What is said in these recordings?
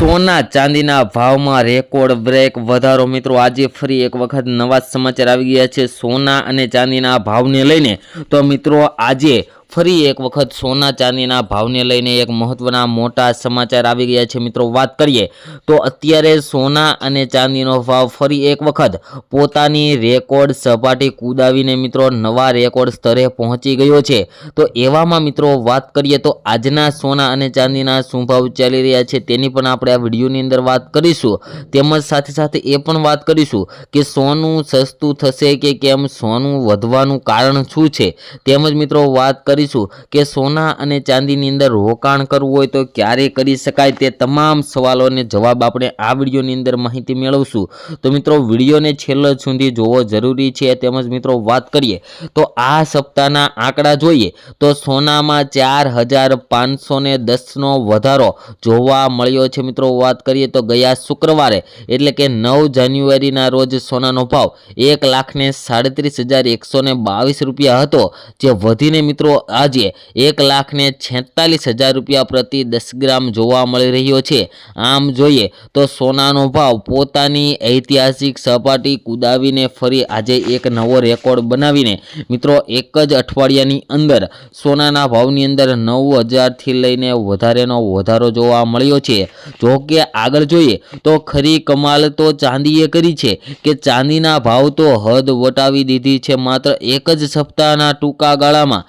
સોના ચાંદીના ભાવમાં record break વધારો. મિત્રો, આજે ફરી એક વખત નવા સમાચાર આવી ગયા છે સોના અને ચાંદીના ભાવને લઈને. તો મિત્રો, આજે ફરી એક વખત સોના ચાંદીના ભાવને લઈને એક મહત્વના મોટા સમાચાર આવી ગયા છે. મિત્રો, વાત કરીએ તો અત્યારે સોના અને ચાંદીનો ભાવ ફરી એક વખત પોતાની રેકોર્ડ સપાટી કૂદાવીને મિત્રો નવા રેકોર્ડ સ્તરે પહોંચી ગયો છે. તો એવામાં મિત્રો વાત કરીએ તો આજના સોના અને ચાંદીના શું ભાવ ચાલી રહ્યા છે તેની પણ આપણે આ વિડીયોની અંદર વાત કરીશું. તેમજ સાથે સાથે એ પણ વાત કરીશું કે સોનું સસ્તું થશે કે કેમ? સોનું વધવાનું કારણ શું છે? તેમજ મિત્રો વાત કરીશું કે સોના અને ચાંદીની અંદર રોકાણ કરવું હોય તો ક્યારે કરી શકાય તે તમામ સવાલોને જવાબ આપણે આ વિડીયોની અંદર માહિતી મેળવશું. તો મિત્રો, વિડીયોને છેલ્લે સુધી જોવો જરૂરી છે. તેમજ મિત્રો, વાત કરીએ તો આ સપ્તાહના આંકડા જોઈએ તો સોનામાં ચાર હજાર પાંચસો દસનો વધારો જોવા મળ્યો છે. મિત્રો, વાત કરીએ તો ગયા શુક્રવારે, એટલે કે નવ જાન્યુઆરીના રોજ સોનાનો ભાવ એક લાખને સાડત્રીસ હજાર એકસો બાવીસ રૂપિયા હતો. જે વધીને મિત્રો આજે એક લાખ ને છેતાલીસ હજાર રૂપિયા પ્રતિ દસ ગ્રામ જોવા મળી રહ્યો છે. આમ જોઈએ તો સોનાનો ભાવ પોતાની ઐતિહાસિક સપાટી કુદાવીને ફરી આજે એક નવો રેકોર્ડ બનાવીને, મિત્રો, એક જ અઠવાડિયાની અંદર સોનાના ભાવની અંદર નવ હજારથી લઈને વધારેનો વધારો જોવા મળ્યો છે. જો કે આગળ જોઈએ તો ખરી કમાલ તો ચાંદીએ કરી છે કે ચાંદીના ભાવ તો હદ વટાવી દીધી છે માત્ર એક જ સપ્તાહના ટૂંકા ગાળામાં.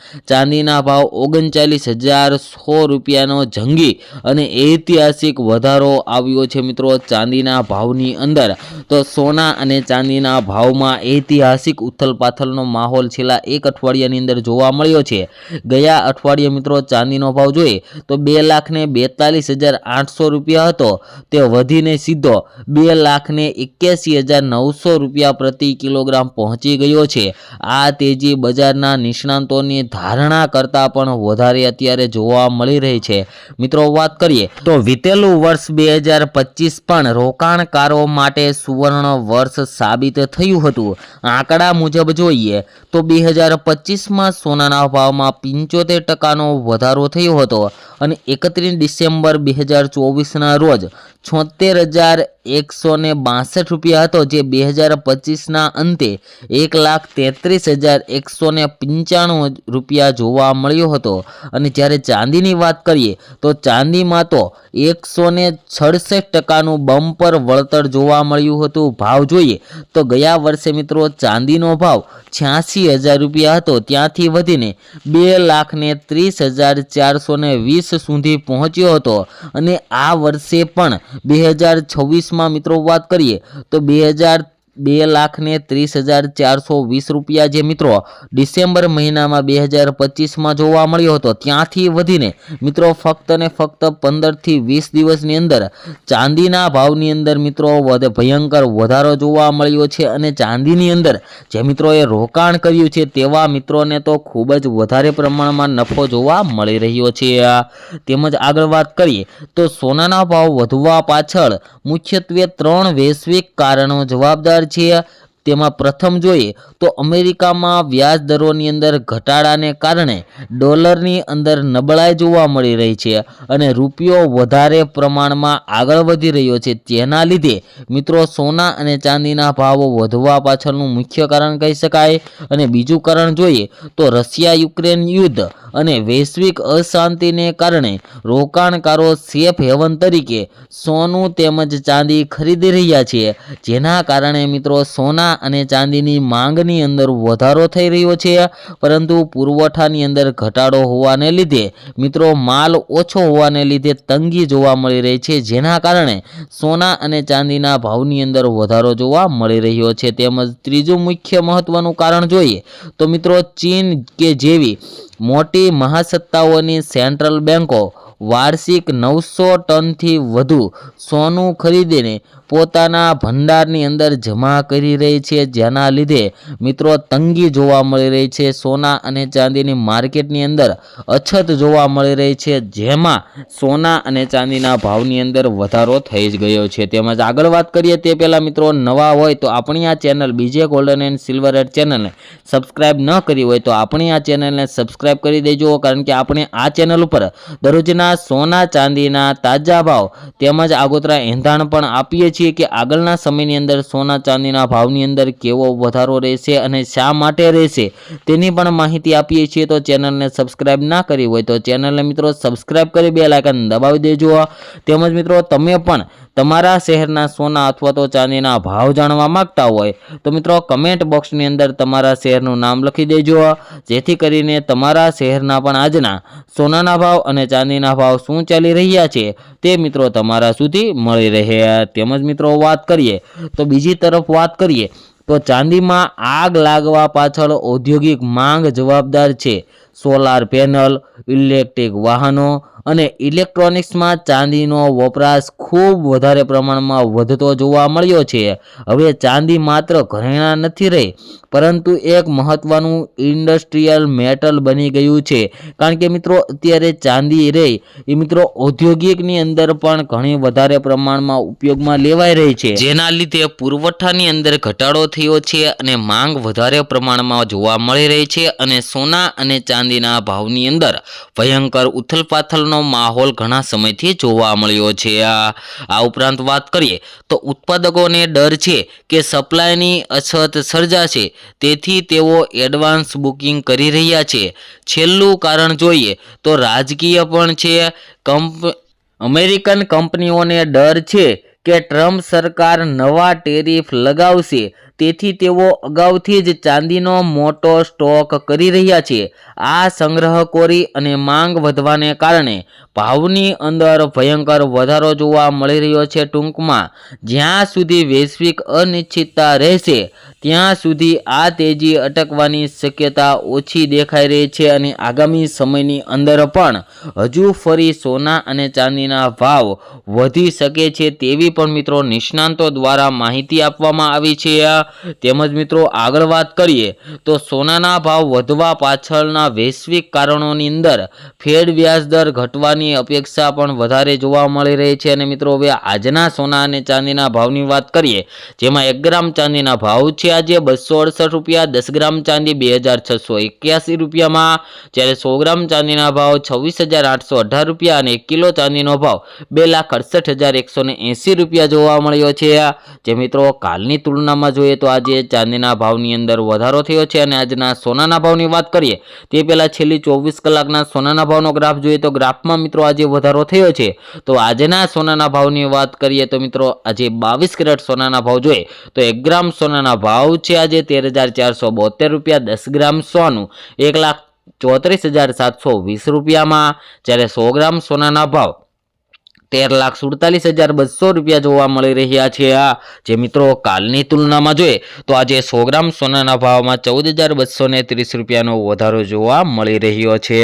ચાંદીના ભાવ ઓગણચાલીસ હજાર સો રૂપિયાનો જંગી અને ઐતિહાસિક વધારો આવ્યો છે મિત્રો ચાંદીના ભાવની અંદર. તો સોના અને ચાંદીના ભાવમાં ઐતિહાસિક ઉથલપાથલનો માહોલ છેલ્લા એક અઠવાડિયાની અંદર જોવા મળ્યો છે. ગયા અઠવાડિયે મિત્રો ચાંદીનો ભાવ જોઈએ તો બે લાખને બેતાલીસ હજાર આઠસો રૂપિયા હતો. તે વધીને સીધો બે લાખને એક્યાસી હજાર નવસો રૂપિયા પ્રતિ કિલોગ્રામ પહોંચી ગયો છે. આ તેજી બજારના નિષ્ણાંતોની ધારણા કરતાં પણ વધારે અત્યારે જોવા મળી રહી છે. મિત્રો, વાત કરીએ તો વીતેલું વર્ષ બે હજાર પચીસ પણ રોકાણકારો માટે સુવર્ણ વર્ષ સાબિત થયું હતું. આંકડા મુજબ જોઈએ તો બે હજાર પચીસમાં સોનાના ભાવમાં પંચોતેર ટકાનો વધારો થયો હતો અને એકત્રીસ ડિસેમ્બર બે હજાર ચોવીસના રોજ છોતેર હજાર એકસો ને બાસઠ રૂપિયા હતો, જે બે હજાર પચીસના અંતે એક લાખ તેત્રીસ હજાર એકસો ને પંચાણું રૂપિયા જોવા મળ્યો હતો. અને જ્યારે ચાંદીની વાત કરીએ, તો ચાંદીમાં તો એકસો ને છડસઠ ટકાનું બમ્પર વળતર જોવા મળ્યું હતું. ભાવ જોઈએ તો ગયા વર્ષે મિત્રો ચાંદીનો ભાવ છ્યાસી હજાર રૂપિયા હતો. ત્યાંથી વધીને બે લાખ ને ત્રીસ હજાર ચારસો ને વીસ સુધી પહોંચ્યો હતો. અને આ વર્ષે પણ બે હજાર છવ્વીસમાં મિત્રો વાત કરીએ તો બે હજાર બે લાખ ને ત્રીસ હજાર ચારસો વીસ રૂપિયા જે મિત્રો ડિસેમ્બર મહિનામાં બે હજાર પચીસમાં જોવા મળ્યો હતો, ત્યાંથી વધીને મિત્રો ફક્ત ને ફક્ત પંદરથી વીસ દિવસની અંદર ચાંદીના ભાવની અંદર મિત્રો ભયંકર વધારો જોવા મળ્યો છે અને ચાંદીની અંદર જે મિત્રોએ રોકાણ કર્યું છે તેવા મિત્રોને તો ખૂબ જ વધારે પ્રમાણમાં નફો જોવા મળી રહ્યો છે. તેમજ આગળ વાત કરીએ તો સોનાના ભાવ વધવા પાછળ મુખ્યત્વે ત્રણ વૈશ્વિક કારણો જવાબદાર છે, તેમાં પ્રથમ જોઈએ તો અમેરિકામાં વ્યાજ દરોની અંદર ઘટાડાને કારણે ડોલરની અંદર નબળાઈ જોવા મળી રહી છે અને રૂપિયો વધારે પ્રમાણમાં આગળ વધી રહ્યો છે. તેના લીધે મિત્રો સોના અને ચાંદીના ભાવો વધવા પાછળનું મુખ્ય કારણ કહી શકાય. અને બીજું કારણ જોઈએ તો રશિયા યુક્રેન યુદ્ધ અને વૈશ્વિક અશાંતિને કારણે રોકાણકારો સેફ હેવન તરીકે સોનું તેમજ ચાંદી ખરીદી રહ્યા છે. જેના કારણે મિત્રો સોના અને ચાંદીની માંગની અંદર વધારો થઈ રહ્યો છે. પરંતુ પુરવઠાની અંદર ઘટાડો હોવાને લીધે મિત્રો માલ ઓછો હોવાને લીધે તંગી જોવા મળી રહી છે. જેના કારણે સોના અને ચાંદીના ભાવની અંદર વધારો જોવા મળી રહ્યો છે. તેમજ ત્રીજું મુખ્ય મહત્વનું કારણ જોઈએ તો મિત્રો ચીન કે જેવી મોટી મહાસત્તાઓની સેન્ટ્રલ બેન્કો વાર્ષિક નવસો ટનથી વધુ સોનું ખરીદીને પોતાના ભંડારની અંદર જમા કરી રહી છે. જેના લીધે મિત્રો તંગી જોવા મળી રહી છે. સોના અને ચાંદીની માર્કેટની અંદર અછત જોવા મળી રહી છે. જેમાં સોના અને ચાંદીના ભાવની અંદર વધારો થઈ જ ગયો છે. તેમજ આગળ વાત કરીએ તે પહેલાં મિત્રો નવા હોય તો આપણી આ ચેનલ બીજે ગોલ્ડન એન્ડ સિલ્વર એડ ચેનલને સબસ્ક્રાઇબ ન કરી હોય તો આપણી આ ચેનલને સબસ્ક્રાઇબ કરી દેજો. કારણ કે આપણે આ ચેનલ ઉપર દરરોજના આજના સોના ચાંદીના તાજા ભાવ તેમજ આગોતરા એંધાણ પણ આપીએ છીએ કે આગળના સમયની અંદર સોના ચાંદીના ભાવની અંદર કેવો વધારો રહેશે અને શા માટે રહેશે તેની પણ માહિતી આપીએ છીએ. તો ચેનલને સબસ્ક્રાઇબ ના કરી હોય તો ચેનલને મિત્રો સબસ્ક્રાઇબ કરી બે લાયકન દબાવી દેજો. તેમજ મિત્રો તમે પણ તમારા શહેરના સોના અથવા તો ચાંદીના ભાવ જાણવા માંગતા હોય તો મિત્રો કમેન્ટ બોક્સની અંદર તમારા શહેરનું નામ લખી દેજો. જેથી કરીને તમારા શહેરના પણ આજના સોનાના ભાવ અને ચાંદીના ભાવ શું ચાલી રહ્યા છે તે મિત્રો તમારા સુધી મળી રહે. તેમજ મિત્રો વાત કરીએ તો બીજી તરફ વાત કરીએ તો ચાંદીમાં આગ લાગવા પાછળ ઔદ્યોગિક માંગ જવાબદાર છે. સોલાર પેનલ, ઇલેક્ટ્રિક વાહનો અને ઇલેક્ટ્રોનિક્સમાં ચાંદીનો વપરાશ ખૂબ વધારે પ્રમાણમાં વધતો જોવા મળ્યો છે. હવે ચાંદી માત્ર ઘરેણા નથી રહી, પરંતુ એક મહત્વનું ઇન્ડસ્ટ્રીયલ મેટલ બની ગયું છે. કારણ કે મિત્રો, અત્યારે ચાંદી રહી, એ મિત્રો ઔદ્યોગિકની અંદર પણ ઘણી વધારે પ્રમાણમાં ઉપયોગમાં લેવાઈ રહી છે. જેના લીધે પુરવઠાની અંદર ઘટાડો થયો છે અને માંગ વધારે પ્રમાણમાં જોવા મળી રહી છે અને સોના અને ચાંદીના ભાવની અંદર ભયંકર ઉથલપાથલનો માહોલ ઘણા સમયથી જોવા મળ્યો છે. આ ઉપરાંત વાત કરીએ તો ઉત્પાદકોને ડર છે કે સપ્લાયની અછત સર્જાશે, તેથી તેઓ એડવાન્સ બુકિંગ કરી રહ્યા છે. છેલ્લું કારણ જોઈએ તો રાજકીય પણ છે. કંપ, અમેરિકન કંપનીઓને ડર છે કે ટ્રમ્પ સરકાર નવા ટેરિફ લગાવશે. તેથી તેઓ અગાઉથી જ ચાંદીનો મોટો સ્ટોક કરી રહ્યા છે. આ સંગ્રહખોરી અને માંગ વધવાને કારણે ભાવની અંદર ભયંકર વધારો જોવા મળી રહ્યો છે ટૂંકમાં. જ્યાં સુધી વૈશ્વિક અનિશ્ચિતતા રહેશે ત્યાં સુધી આ તેજી અટકવાની શક્યતા ઓછી દેખાઈ રહી છે અને આગામી સમયની અંદર પણ હજુ ફરી સોના અને ચાંદીના ભાવ વધી શકે છે તેવી પણ મિત્રો નિષ્ણાંતો દ્વારા માહિતી આપવામાં આવી છે. તેમજ મિત્રો આગળ વાત કરીએ તો સોનાના ભાવ વધવા પાછળના વૈશ્વિક કારણોની અંદર ફેડ વ્યાજ દર ઘટવાની અપેક્ષા પણ વધારે જોવા મળી રહી છે. અને મિત્રો, હવે આજના સોના અને ચાંદીના ભાવની વાત કરીએ, જેમાં એક ગ્રામ ચાંદીના ભાવ છે આજે બસો અડસઠ રૂપિયા, દસ ગ્રામ ચાંદી બે હજાર છસો એક્યાસી રૂપિયામાં. જ્યારે સો ગ્રામ ચાંદીના ભાવ છવ્વીસ હજાર આઠસો અઢાર રૂપિયા અને એક કિલો ચાંદીનો ભાવ બે લાખ અડસઠ હજાર એકસો ને એંસી રૂપિયા જોવા મળ્યો છે. જે મિત્રો કાલની તુલનામાં જોઈએ તો આજે ચાંદીના ભાવની અંદર વધારો થયો છે અને આજના સોનાના ભાવની વાત કરીએ, તે પહેલાં છેલ્લી ચોવીસ કલાકના સોનાના ભાવનો ગ્રાફ જોઈએ તો ગ્રાફમાં મિત્રો આજે વધારો થયો છે. તો આજના સોનાના ભાવની વાત કરીએ તો મિત્રો આજે બાવીસ કેરેટ સોનાના ભાવ જોઈએ તો એક ગ્રામ સોનાના ભાવ છે આજે તેર હજાર ચારસો બોતેર રૂપિયા, દસ ગ્રામ સોનું એક લાખ ચોત્રીસ હજાર સાતસો વીસ રૂપિયામાં. જ્યારે સો ગ્રામ સોનાના ભાવ તેર લાખ સુડતાલીસ હજાર બસો રૂપિયા જોવા મળી રહ્યા છે આ. જે મિત્રો કાલની તુલનામાં જોઈએ તો આજે સો ગ્રામ સોનાના ભાવમાં ચૌદ હજાર બસો ત્રીસ રૂપિયાનો વધારો જોવા મળી રહ્યો છે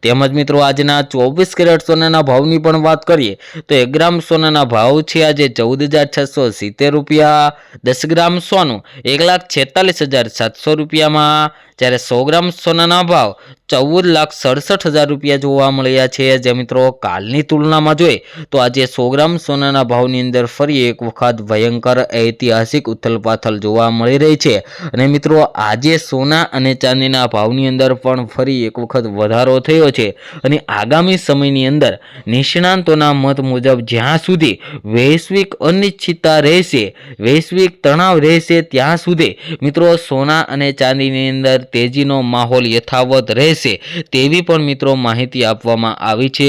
તેમજ મિત્રો આજના ચોવીસ કેરેટ સોનાના ભાવની પણ વાત કરીએ તો એક ગ્રામ સોનાના ભાવ છે આજે ચૌદ હજાર છસો સિત્તેર રૂપિયા, દસ ગ્રામ સોનું એક લાખ છેતાલીસ હજાર સાતસો રૂપિયામાં જ્યારે સો ગ્રામ સોનાના ભાવ ચૌદ લાખ સડસઠ હજાર રૂપિયા જોવા મળ્યા છે. જે મિત્રો કાલની તુલનામાં જોઈએ તો આજે સો ગ્રામ સોનાના ભાવની અંદર ફરી એક વખત ભયંકર ઐતિહાસિક ઉથલપાથલ જોવા મળી રહી છે. અને મિત્રો આજે સોના અને ચાંદીના ભાવની અંદર પણ ફરી એક વખત વધારો થયો છે. અને આગામી સમયની અંદર નિષ્ણાંતોના મત મુજબ જ્યાં સુધી વૈશ્વિક અનિશ્ચિતતા રહેશે, વૈશ્વિક તણાવ રહેશે, ત્યાં સુધી મિત્રો સોના અને ચાંદીની અંદર તેજીનો માહોલ યથાવત રહેશે તેવી પણ મિત્રો માહિતી આપવામાં આવી છે.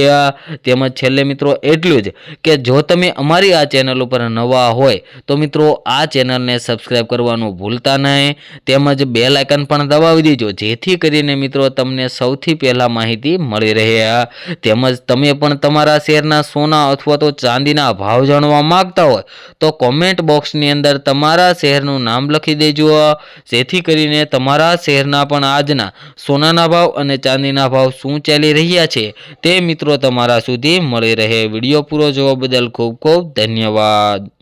તેમજ છેલ્લે મિત્રો એટલું જ કે જો તમે અમારી આ ચેનલ ઉપર નવા હોય તો મિત્રો આ ચેનલને સબસ્ક્રાઈબ કરવાનું ભૂલતા નહીં. તેમજ બે લાયકન પણ દબાવી દેજો, જેથી કરીને મિત્રો તમને સૌથી પહેલાં માહિતી મળી રહે. તેમજ તમે પણ તમારા શહેરના સોના અથવા તો ચાંદીના ભાવ જાણવા માગતા હોય તો કોમેન્ટ બોક્સની અંદર તમારા શહેરનું નામ લખી દેજો. જેથી કરીને તમારા શહેરના પણ આજના સોનાના ભાવ અને ચાંદીના ભાવ શું ચાલી રહ્યા છે તે મિત્રો તમારા સુધી મળી રહે. વીડિયો પૂરો જોવા બદલ ખૂબ ખૂબ ધન્યવાદ.